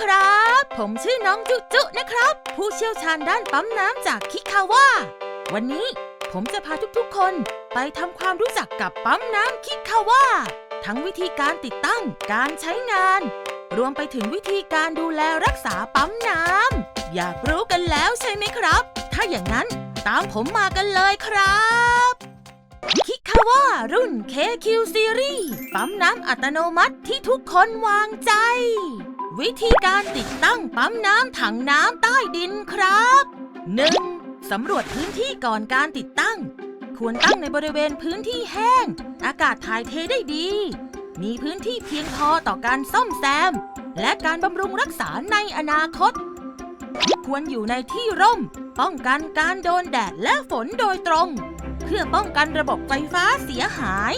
ครับ ผมชื่อน้องจุจุนะครับ ผู้เชี่ยวชาญด้านปั๊มน้ำจากคิคาว่า วันนี้ผมจะพาทุกๆ คนไปทำความรู้จักกับปั๊มน้ำคิคาว่า ทั้งวิธีการติดตั้ง การใช้งาน รวมไปถึงวิธีการดูแลรักษาปั๊มน้ำ อยากรู้กันแล้วใช่ไหมครับ ถ้าอย่างนั้นตามผมมากันเลยครับคิคาว่ารุ่น KQ Series ปั๊มน้ำอัตโนมัติที่ทุกคนวางใจ วิธีการติดตั้งปั๊มน้ำถังน้ำใต้ดินครับ 1. สำรวจพื้นที่ก่อนการติดตั้ง ควรตั้งในบริเวณพื้นที่แห้ง อากาศถ่ายเทได้ดี มีพื้นที่เพียงพอต่อการซ่อมแซม และการบำรุงรักษาในอนาคต ควรอยู่ในที่ร่ม ป้องกันการโดนแดดและฝนโดยตรง พื่อป้องกันระบบไฟฟ้าเสียหาย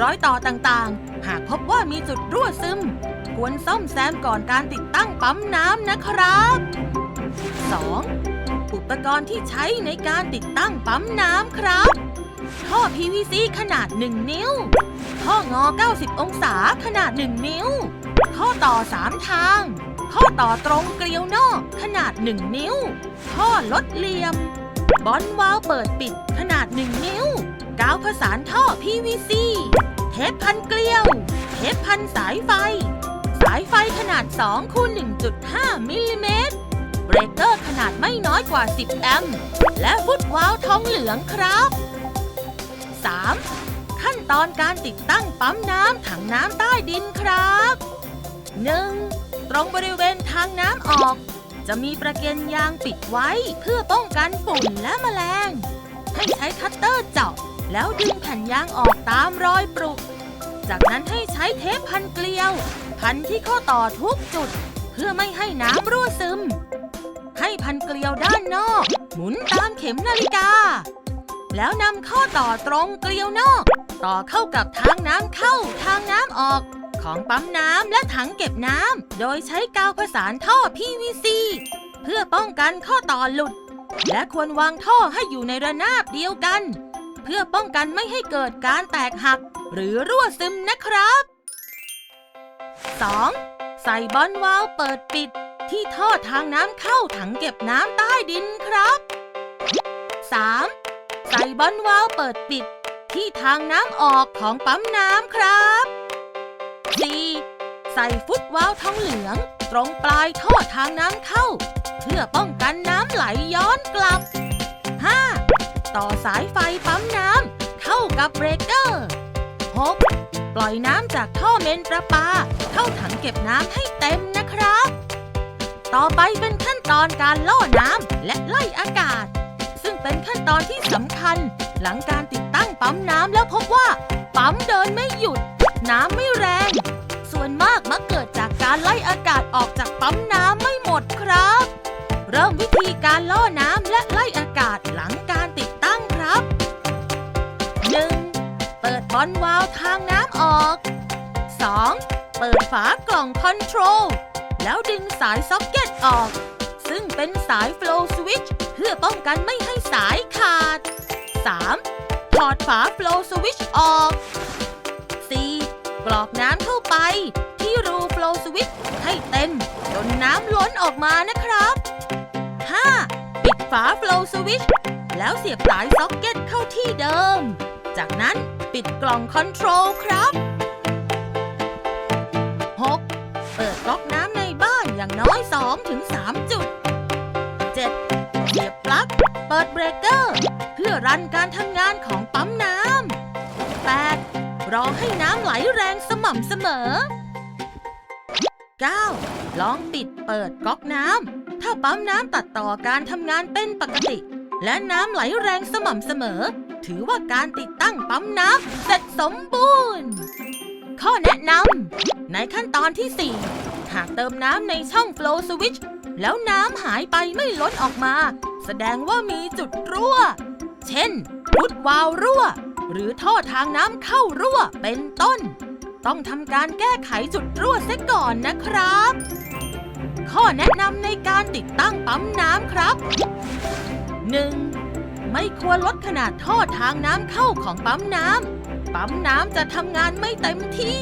ร้อยต่อต่างๆ หากพบว่ามีจุดรั่วซึม ควรซ่อมแซมก่อนการติดตั้งปั๊มน้ำนะครับ 2. อุปกรณ์ที่ใช้ในการติดตั้งปั๊มน้ำครับ ท่อ PVC ขนาด 1 นิ้ว ท่องอ 90 องศาขนาด 1 นิ้วข้อต่อ 3 ทางข้อต่อตรงเกลียวนอกขนาด 1 นิ้วท่อลดเหลี่ยม บอลวาล์วเปิดปิดขนาด 1 นิ้ว กาวผสานท่อ PVC เทปพันเกลียว เทปพันสายไฟ สายไฟขนาด2คูณ1.5 มิลลิเมตร เบรกเกอร์ขนาดไม่น้อยกว่า 10 แอมป์ และฟุตวาล์วทองเหลืองครับ 3. ขั้นตอนการติดตั้งปั๊มน้ำถังน้ำใต้ดินครับ 1. ตรงบริเวณทางน้ำออก จะมีประเก็นยางปิดไว้ เพื่อป้องกันฝุ่นและแมลง ให้ใช้คัตเตอร์เจาะแล้วดึงแผ่นยางออกตามรอยปรุ จากนั้นให้ใช้เทปพันเกลียว พันที่ข้อต่อทุกจุด เพื่อไม่ให้น้ำรั่วซึม ให้พันเกลียวด้านนอก หมุนตามเข็มนาฬิกา แล้วนำข้อต่อตรงเกลียวนอก ต่อเข้ากับทางน้ำเข้าทางน้ำออก ของปั๊มน้ำและถังเก็บน้ำ โดยใช้กาวผสานท่อ PVC เพื่อป้องกันข้อต่อหลุด และควรวางท่อให้อยู่ในระนาบเดียวกัน เพื่อป้องกันไม่ให้เกิดการแตกหัก หรือรั่วซึมนะครับ 2. ใส่บอลวาล์วเปิดปิด ที่ท่อทางน้ำเข้าถังเก็บน้ำใต้ดินครับ 3. ใส่บอลวาล์วเปิดปิด ที่ทางน้ำออกของปั๊มน้ำครับ 4. ใส่ฟุตวาล์วทองเหลือง ตรงปลายท่อทางน้ำเข้า เพื่อป้องกันน้ำไหลย้อนกลับ 5. ต่อสายไฟปั๊มน้ำเข้ากับเบรกเกอร์ 6. ปล่อยน้ำจากท่อเมนประปา เข้าถังเก็บน้ำให้เต็มนะครับ ต่อไปเป็นขั้นตอนการล่อน้ำและไล่อากาศ ซึ่งเป็นขั้นตอนที่สำคัญ หลังการติดตั้งปั๊มน้ำแล้วพบว่า ปั๊มเดินไม่หยุด น้ำไม่แรง ส่วนมากมักเกิดจากการไล่อากาศออกจากปั๊มน้ำไม่หมดครับ เริ่มวิธีการล่อน้ำและไล่อากาศหลังการติดตั้งครับ 1. เปิดบอลวาล์วทางน้ำออก 2. เปิดฝากล่องคอนโทรล แล้วดึงสายซ็อกเก็ตออก ซึ่งเป็นสายโฟลว์สวิตช์เพื่อป้องกันไม่ให้สายขาด 3. ถอดฝาโฟลว์สวิตช์ออก กรอกน้ำเข้าไป ที่รูโฟล์สวิตให้เต็มจนน้ำล้นออกมานะครับ 5. ปิดฝาโฟล์สวิตแล้วเสียบสายซ็อกเก็ตเข้าที่เดิม จากนั้นปิดกล่องคอนโทรลครับ 6. เปิดก๊อกน้ำในบ้านอย่างน้อย 2-3 จุด 7. เสียบปลั๊ก เปิดเบรกเกอร์ เพื่อรันการทำงานของ รอให้น้ำไหลแรงสม่ำเสมอ 9. ลองปิดเปิดก๊อกน้ำ ถ้าปั๊มน้ำตัดต่อการทำงานเป็นปกติ และน้ำไหลแรงสม่ำเสมอ ถือว่าการติดตั้งปั๊มน้ำเสร็จสมบูรณ์ ข้อแนะนำ ในขั้นตอนที่ 4 หากเติมน้ำในช่อง flow switch แล้วน้ำหายไปไม่ล้นออกมา แสดงว่ามีจุดรั่ว เช่นพุดวาล์วรั่ว หรือท่อทางน้ำเข้ารั่วเป็นต้น ต้องทำการแก้ไขจุดรั่วเสียก่อนนะครับ ข้อแนะนำในการติดตั้งปั๊มน้ำครับ 1. ไม่ควรลดขนาดท่อทางน้ำเข้าของปั๊มน้ำปั๊มน้ำจะทำงานไม่เต็มที่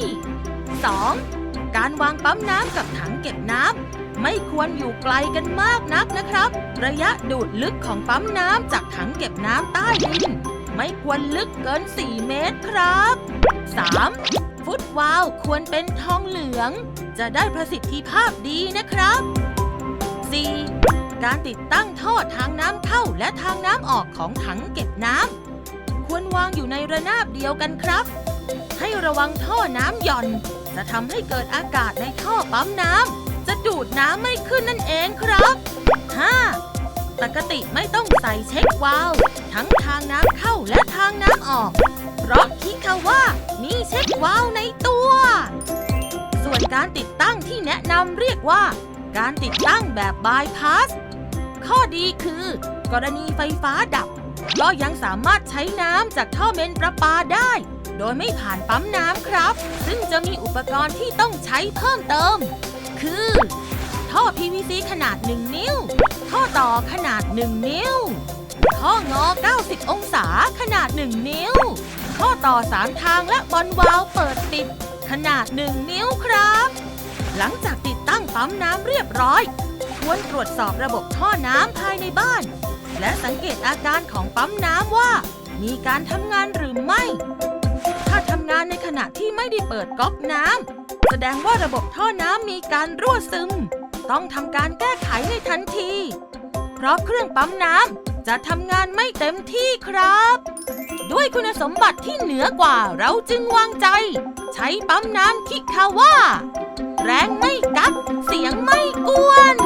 2. การวางปั๊มน้ำกับถังเก็บน้ำไม่ควรอยู่ไกลกันมากนักนะครับ ระยะดูดลึกของปั๊มน้ำจากถังเก็บน้ำใต้ดิน ไม่ควรลึกเกิน 4 เมตรครับ 3. ฟุตวาล์วควรเป็นทองเหลือง จะได้ประสิทธิภาพดีนะครับ 4. การติดตั้งท่อทางน้ำเข้าและทางน้ำออกของถังเก็บน้ำควรวางอยู่ในระนาบเดียวกันครับ ให้ระวังท่อน้ำหย่อน จะทำให้เกิดอากาศในท่อปั๊มน้ำจะดูดน้ำไม่ขึ้นนั่นเองครับ 5. ปกติไม่ต้องใส่เช็ควาล์วทั้งทางน้ำเข้าและทางน้ำออก เพราะคิดค่ะว่ามีเช็ควาล์วในตัว ส่วนการติดตั้งที่แนะนำเรียกว่า การติดตั้งแบบบายพาสข้อดีคือ กรณีไฟฟ้าดับ ก็ยังสามารถใช้น้ำจากท่อเมนประปาได้ โดยไม่ผ่านปั๊มน้ำครับ ซึ่งจะมีอุปกรณ์ที่ต้องใช้เพิ่มเติม คือ ท่อ PVC ขนาด 1 นิ้ว ท่อต่อขนาด 1 นิ้ว ท่องอ 90 องศาขนาด 1 นิ้ว ท่อต่อ 3 ทางและบอลวาล์วเปิดปิด ขนาด 1 นิ้วครับ หลังจากติดตั้งปั๊มน้ำเรียบร้อย ควรตรวจสอบระบบท่อน้ำภายในบ้าน และสังเกตอาการของปั๊มน้ำว่า มีการทำงานหรือไม่ ถ้าทำงานในขณะที่ไม่ได้เปิดก๊อกน้ำแสดงว่าระบบท่อน้ำมีการรั่วซึม ต้องทำการแก้ไขในทันที เพราะเครื่องปั๊มน้ำจะทำงานไม่เต็มที่ครับ ด้วยคุณสมบัติที่เหนือกว่าเราจึงวางใจ ใช้ปั๊มน้ำคิคาว่า แรงไม่กักเสียงไม่กวน